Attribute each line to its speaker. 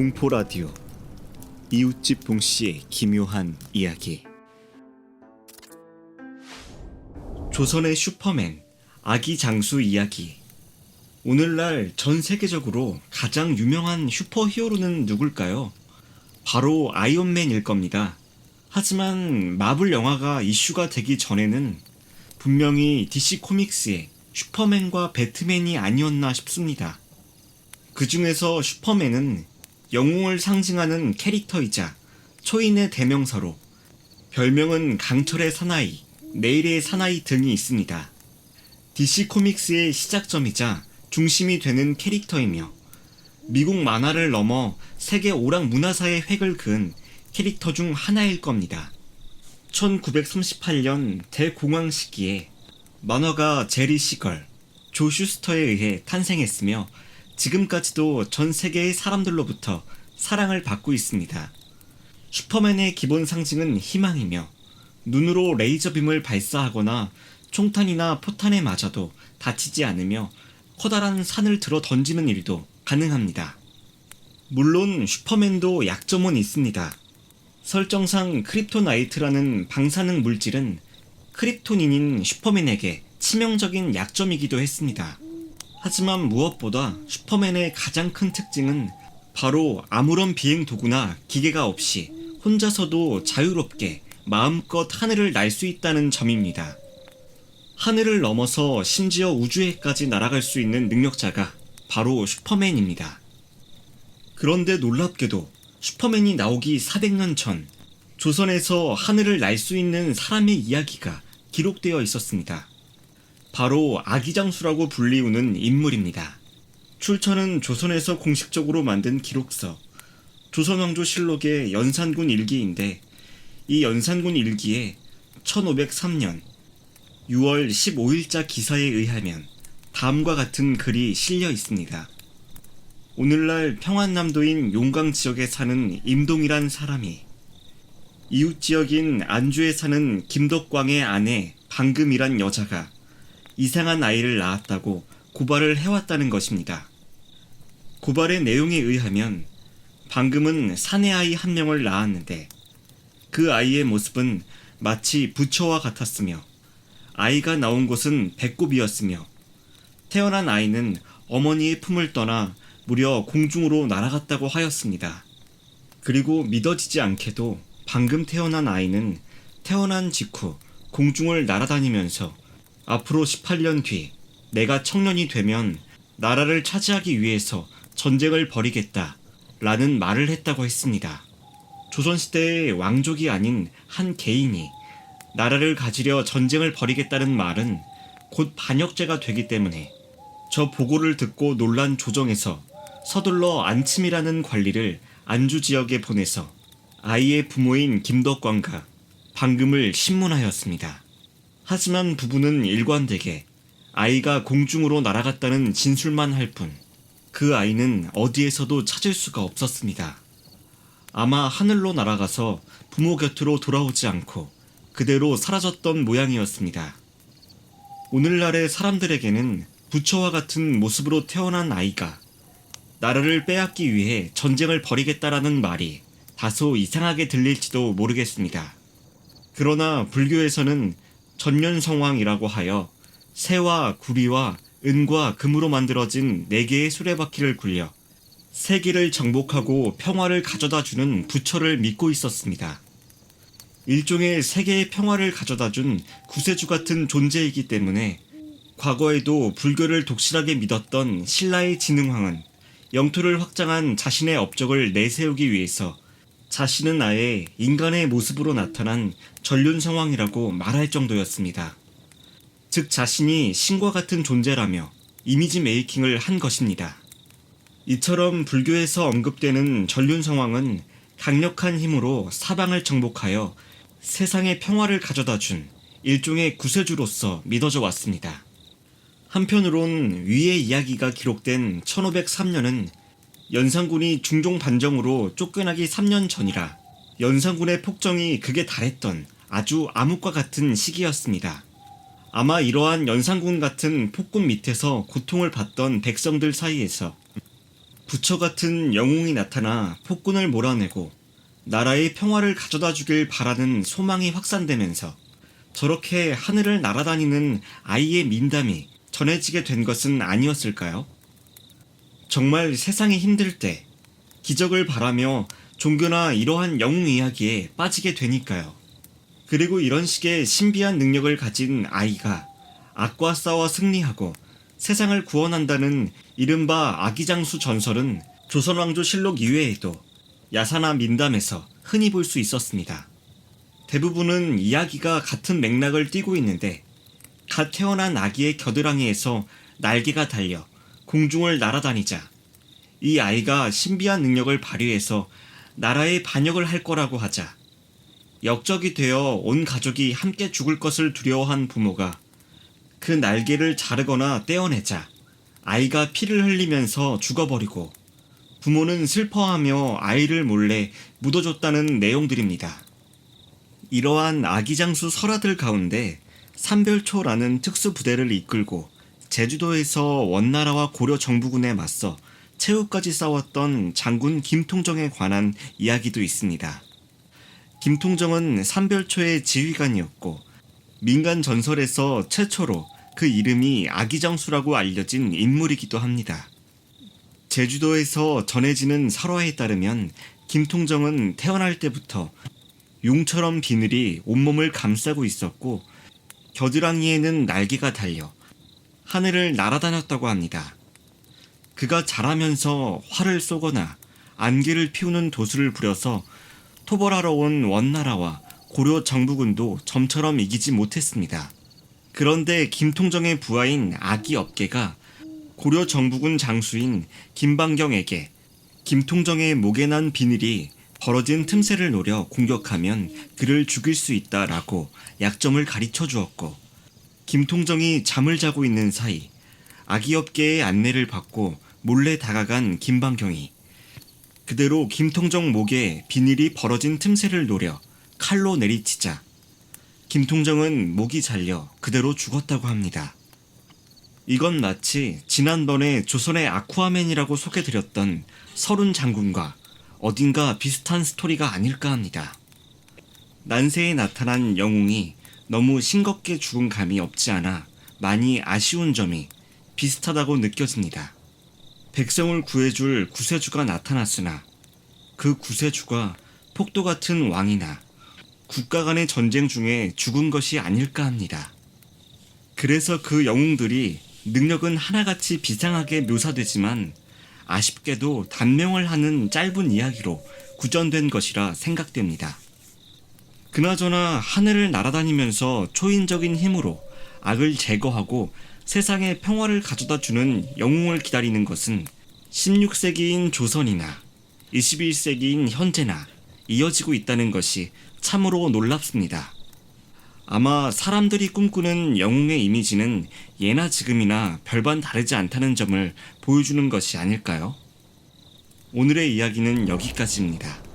Speaker 1: 공포 라디오 이웃집 봉 씨의 기묘한 이야기 조선의 슈퍼맨 아기 장수 이야기 오늘날 전 세계적으로 가장 유명한 슈퍼히어로는 누굴까요? 바로 아이언맨일 겁니다. 하지만 마블 영화가 이슈가 되기 전에는 분명히 DC 코믹스의 슈퍼맨과 배트맨이 아니었나 싶습니다. 그 중에서 슈퍼맨은 영웅을 상징하는 캐릭터이자 초인의 대명사로 별명은 강철의 사나이, 내일의 사나이 등이 있습니다. DC 코믹스의 시작점이자 중심이 되는 캐릭터이며 미국 만화를 넘어 세계 오락 문화사의 획을 그은 캐릭터 중 하나일 겁니다. 1938년 대공황 시기에 만화가 제리 시걸, 조 슈스터에 의해 탄생했으며 지금까지도 전 세계의 사람들로부터 사랑을 받고 있습니다. 슈퍼맨의 기본 상징은 희망이며 눈으로 레이저빔을 발사하거나 총탄이나 포탄에 맞아도 다치지 않으며 커다란 산을 들어 던지는 일도 가능합니다. 물론 슈퍼맨도 약점은 있습니다. 설정상 크립토나이트라는 방사능 물질은 크립토닌인 슈퍼맨에게 치명적인 약점이기도 했습니다. 하지만 무엇보다 슈퍼맨의 가장 큰 특징은 바로 아무런 비행 도구나 기계가 없이 혼자서도 자유롭게 마음껏 하늘을 날 수 있다는 점입니다. 하늘을 넘어서 심지어 우주에까지 날아갈 수 있는 능력자가 바로 슈퍼맨입니다. 그런데 놀랍게도 슈퍼맨이 나오기 400년 전 조선에서 하늘을 날 수 있는 사람의 이야기가 기록되어 있었습니다. 바로 아기장수라고 불리우는 인물입니다. 출처는 조선에서 공식적으로 만든 기록서 조선왕조 실록의 연산군 일기인데 이 연산군 일기에 1503년 6월 15일자 기사에 의하면 다음과 같은 글이 실려 있습니다. 오늘날 평안남도인 용강 지역에 사는 임동이란 사람이 이웃 지역인 안주에 사는 김덕광의 아내 방금이란 여자가 이상한 아이를 낳았다고 고발을 해왔다는 것입니다. 고발의 내용에 의하면 방금은 사내 아이 한 명을 낳았는데 그 아이의 모습은 마치 부처와 같았으며 아이가 나온 곳은 배꼽이었으며 태어난 아이는 어머니의 품을 떠나 무려 공중으로 날아갔다고 하였습니다. 그리고 믿어지지 않게도 방금 태어난 아이는 태어난 직후 공중을 날아다니면서 앞으로 18년 뒤 내가 청년이 되면 나라를 차지하기 위해서 전쟁을 벌이겠다 라는 말을 했다고 했습니다. 조선시대의 왕족이 아닌 한 개인이 나라를 가지려 전쟁을 벌이겠다는 말은 곧 반역죄가 되기 때문에 저 보고를 듣고 놀란 조정에서 서둘러 안침이라는 관리를 안주 지역에 보내서 아이의 부모인 김덕광과 방금을 신문하였습니다. 하지만 부부는 일관되게 아이가 공중으로 날아갔다는 진술만 할 뿐 그 아이는 어디에서도 찾을 수가 없었습니다. 아마 하늘로 날아가서 부모 곁으로 돌아오지 않고 그대로 사라졌던 모양이었습니다. 오늘날의 사람들에게는 부처와 같은 모습으로 태어난 아이가 나라를 빼앗기 위해 전쟁을 벌이겠다라는 말이 다소 이상하게 들릴지도 모르겠습니다. 그러나 불교에서는 전년성왕이라고 하여 새와 구리와 은과 금으로 만들어진 네 개의 수레바퀴를 굴려 세계를 정복하고 평화를 가져다 주는 부처를 믿고 있었습니다. 일종의 세계의 평화를 가져다 준 구세주 같은 존재이기 때문에 과거에도 불교를 독실하게 믿었던 신라의 진흥왕은 영토를 확장한 자신의 업적을 내세우기 위해서 자신은 아예 인간의 모습으로 나타난 전륜성왕이라고 말할 정도였습니다. 즉 자신이 신과 같은 존재라며 이미지 메이킹을 한 것입니다. 이처럼 불교에서 언급되는 전륜성왕은 강력한 힘으로 사방을 정복하여 세상의 평화를 가져다 준 일종의 구세주로서 믿어져 왔습니다. 한편으론 위의 이야기가 기록된 1503년은 연산군이 중종 반정으로 쫓겨나기 3년 전이라 연산군의 폭정이 극에 달했던 아주 암흑과 같은 시기였습니다. 아마 이러한 연산군 같은 폭군 밑에서 고통을 받던 백성들 사이에서 부처 같은 영웅이 나타나 폭군을 몰아내고 나라의 평화를 가져다 주길 바라는 소망이 확산되면서 저렇게 하늘을 날아다니는 아이의 민담이 전해지게 된 것은 아니었을까요? 정말 세상이 힘들 때 기적을 바라며 종교나 이러한 영웅 이야기에 빠지게 되니까요. 그리고 이런 식의 신비한 능력을 가진 아이가 악과 싸워 승리하고 세상을 구원한다는 이른바 아기장수 전설은 조선왕조 실록 이외에도 야사나 민담에서 흔히 볼 수 있었습니다. 대부분은 이야기가 같은 맥락을 띠고 있는데 갓 태어난 아기의 겨드랑이에서 날개가 달려 공중을 날아다니자 이 아이가 신비한 능력을 발휘해서 나라의 반역을 할 거라고 하자 역적이 되어 온 가족이 함께 죽을 것을 두려워한 부모가 그 날개를 자르거나 떼어내자 아이가 피를 흘리면서 죽어버리고 부모는 슬퍼하며 아이를 몰래 묻어줬다는 내용들입니다. 이러한 아기장수 설화들 가운데 삼별초라는 특수부대를 이끌고 제주도에서 원나라와 고려 정부군에 맞서 최후까지 싸웠던 장군 김통정에 관한 이야기도 있습니다. 김통정은 삼별초의 지휘관이었고 민간 전설에서 최초로 그 이름이 아기장수라고 알려진 인물이기도 합니다. 제주도에서 전해지는 설화에 따르면 김통정은 태어날 때부터 용처럼 비늘이 온몸을 감싸고 있었고 겨드랑이에는 날개가 달려 하늘을 날아다녔다고 합니다. 그가 자라면서 활을 쏘거나 안개를 피우는 도수를 부려서 토벌하러 온 원나라와 고려 정부군도 점처럼 이기지 못했습니다. 그런데 김통정의 부하인 아기 업계가 고려 정부군 장수인 김방경에게 김통정의 목에 난 비늘이 벌어진 틈새를 노려 공격하면 그를 죽일 수 있다라고 약점을 가르쳐 주었고 김통정이 잠을 자고 있는 사이 아기 업계의 안내를 받고 몰래 다가간 김방경이 그대로 김통정 목에 비닐이 벌어진 틈새를 노려 칼로 내리치자 김통정은 목이 잘려 그대로 죽었다고 합니다. 이건 마치 지난번에 조선의 아쿠아맨이라고 소개드렸던 서른 장군과 어딘가 비슷한 스토리가 아닐까 합니다. 난세에 나타난 영웅이 너무 싱겁게 죽은 감이 없지 않아 많이 아쉬운 점이 비슷하다고 느껴집니다. 백성을 구해줄 구세주가 나타났으나 그 구세주가 폭도 같은 왕이나 국가 간의 전쟁 중에 죽은 것이 아닐까 합니다. 그래서 그 영웅들이 능력은 하나같이 비상하게 묘사되지만 아쉽게도 단명을 하는 짧은 이야기로 구전된 것이라 생각됩니다. 그나저나 하늘을 날아다니면서 초인적인 힘으로 악을 제거하고 세상에 평화를 가져다 주는 영웅을 기다리는 것은 16세기인 조선이나 21세기인 현재나 이어지고 있다는 것이 참으로 놀랍습니다. 아마 사람들이 꿈꾸는 영웅의 이미지는 예나 지금이나 별반 다르지 않다는 점을 보여주는 것이 아닐까요? 오늘의 이야기는 여기까지입니다.